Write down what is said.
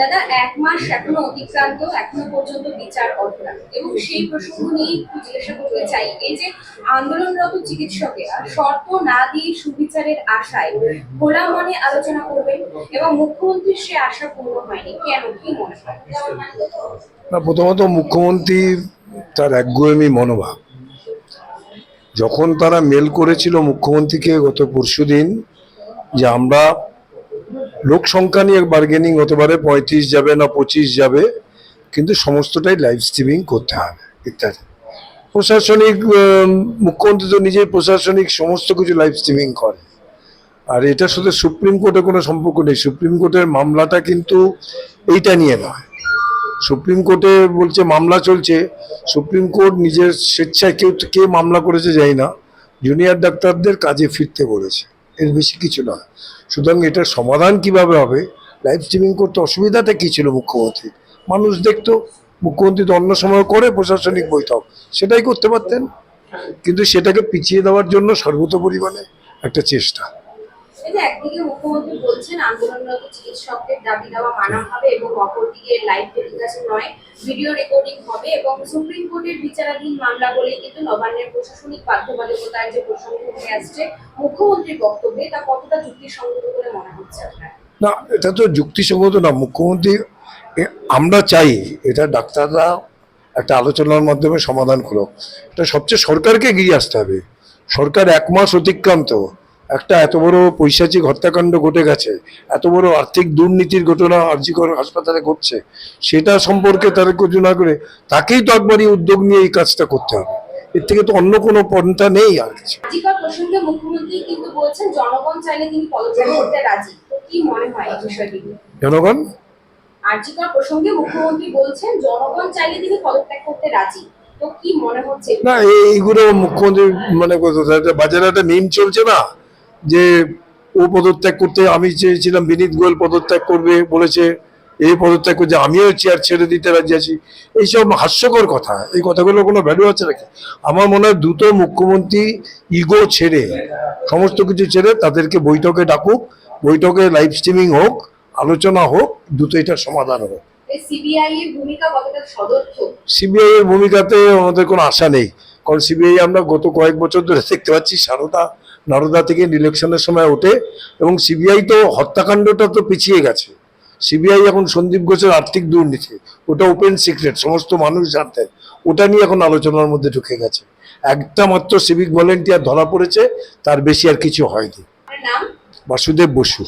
দাদা, এক মাস এখনও অতিক্রান্ত, এখনও পর্যন্ত বিচার অধরা। এবং সেই প্রসঙ্গ নিয়ে একটু জিজ্ঞাসা করতে চাই, এই যে আন্দোলনরত চিকিৎসকেরা শর্ত না দিয়ে সুবিচারের আশায় খোলা মনে আলোচনা করবেন এবং মুখ্যমন্ত্রীর সে আশা পূর্ণ হয়নি, কেন, কি মনে হয়? না, প্রথমত মুখ্যমন্ত্রী তার একগুয়েমি মনোভাব। যখন তারা মেল করেছিল মুখ্যমন্ত্রীকে গত পরশুদিন যে আমরা লোক সংখ্যা নিয়ে বার্গেনিং হতে পারে, পঁয়ত্রিশ যাবে না পঁচিশ যাবে, কিন্তু সমস্তটাই লাইভ স্ট্রিমিং করতে হবে, ইত্যাদি। প্রশাসনিক মুখ্যমন্ত্রী তো নিজেই প্রশাসনিক সমস্ত কিছু লাইভ স্ট্রিমিং করে। আর এটা শুধু সুপ্রিম কোর্টের কোনো সম্পর্ক নেই। সুপ্রিম কোর্টের মামলাটা কিন্তু এইটা নিয়ে নয়। সুপ্রিম কোর্টে বলছে মামলা চলছে। সুপ্রিম কোর্ট নিজের স্বেচ্ছায় কেউ, কে মামলা করেছে জানি না। জুনিয়র ডাক্তারদের কাজে ফিরতে বলেছে। এর বেশি কিছু নয় সুতরাং এটার সমাধান কীভাবে হবে? লাইভ স্ট্রিমিং করতে অসুবিধাটা কি ছিল মুখ্যমন্ত্রী মানুষ দেখতো, মুখ্যমন্ত্রী তো অন্য সময় করে প্রশাসনিক বৈঠক। সেটাই করতে পারতেন। কিন্তু সেটাকে পিছিয়ে দেওয়ার জন্য সর্বত পরিমাণে একটা চেষ্টা। এই যে একদিকে মুখ্যমন্ত্রী বলছেন, আন্দোলনরত চিকিৎসকদের দাবি দেওয়া মানা হবে এবং অপরদিকে লাইভ টেলিকাস্ট নয় ভিডিও রেকর্ডিং হবে এবং সুপ্রিম কোর্টের বিচারাধীন মামলা বলে কিন্তু নবান্নের প্রশাসনিক বাধ্যবাধকতার যে প্রসঙ্গ উঠে আসছে, মুখ্যমন্ত্রীর বক্তব্যে তা কতটা যুক্তিসঙ্গত বলে মনে হচ্ছে আপনার? না, এটা তো যুক্তিসঙ্গত না, মুখ্যমন্ত্রী আমরা চাই এটা ডাক্তাররা একটা আলোচনার মাধ্যমে সমাধান করো এটা সবচেয়ে সরকারকে এগিয়ে আসতে হবে। সরকার এক মাস অতিক্রান্ত। একটা এত বড় পৈশাচিক হত্যাকাণ্ড ঘটে গেছে এত বড় আর্থিক দুর্নীতির ঘটনা আর্জিকর হাসপাতালে ঘটছে সেটা সম্পর্কে তাদের কিছু না করে তাকেই তো একবারই উদ্যোগ নিয়ে এই কাজটা করতে হবে। এর থেকে তো অন্য কোনো পন্থা নেই আর কিছু আজিকার প্রসঙ্গে মুখ্যমন্ত্রী কিন্তু বলছেন জনগণ চাইলে তিনি পদত্যাগ করতে রাজি। তো কি মনে হয় এই বিষয়টি জনগণ? আর্জিকর প্রসঙ্গে মুখ্যমন্ত্রী বলছেন জনগণ চাইলে তিনি পদত্যাগ করতে রাজি। তো কি মনে হচ্ছে? না এইগুলো মুখ্যমন্ত্রী মানে বাজারে একটা মিম চলছে না? যে ও পদত্যাগ করতে আমি চেয়েছিলাম বিনীত গোয়েল পদত্যাগ করবে বলেছে এই পদত্যাগ করছে আমিও চেয়ার ছেড়ে দিতে রাজি আছি। এইসব হাস্যকর কথা এই কথাগুলো কোনো ভ্যালু আছে নাকি? আমার মনে হয় দ্রুত মুখ্যমন্ত্রী ইগো ছেড়ে সমস্ত কিছু ছেড়ে তাদেরকে বৈঠকে ডাকুক বৈঠকে লাইভ স্ট্রিমিং হোক আলোচনা হোক দ্রুত এটার সমাধান হোক। সিবিআই এর ভূমিকাতে আমাদের কোনো আশা নেই কারণ সিবিআই আমরা গত কয়েক বছর ধরে দেখতে পাচ্ছি সারদা নারদা থেকে ইলেকশনের সময় ওঠে এবং সিবিআই তো হত্যাকাণ্ডটা তো পিছিয়ে গেছে। সিবিআই এখন সন্দীপ ঘোষের আর্থিক দুর্নীতি ওটা ওপেন সিক্রেট সমস্ত মানুষ জানতে। ওটা নিয়ে এখন আলোচনার মধ্যে ঢুকে গেছে। একটা মাত্র সিভিক ভলেন্টিয়ার ধরা পড়েছে তার বেশি আর কিছু হয়নি। বাসুদেব বসু।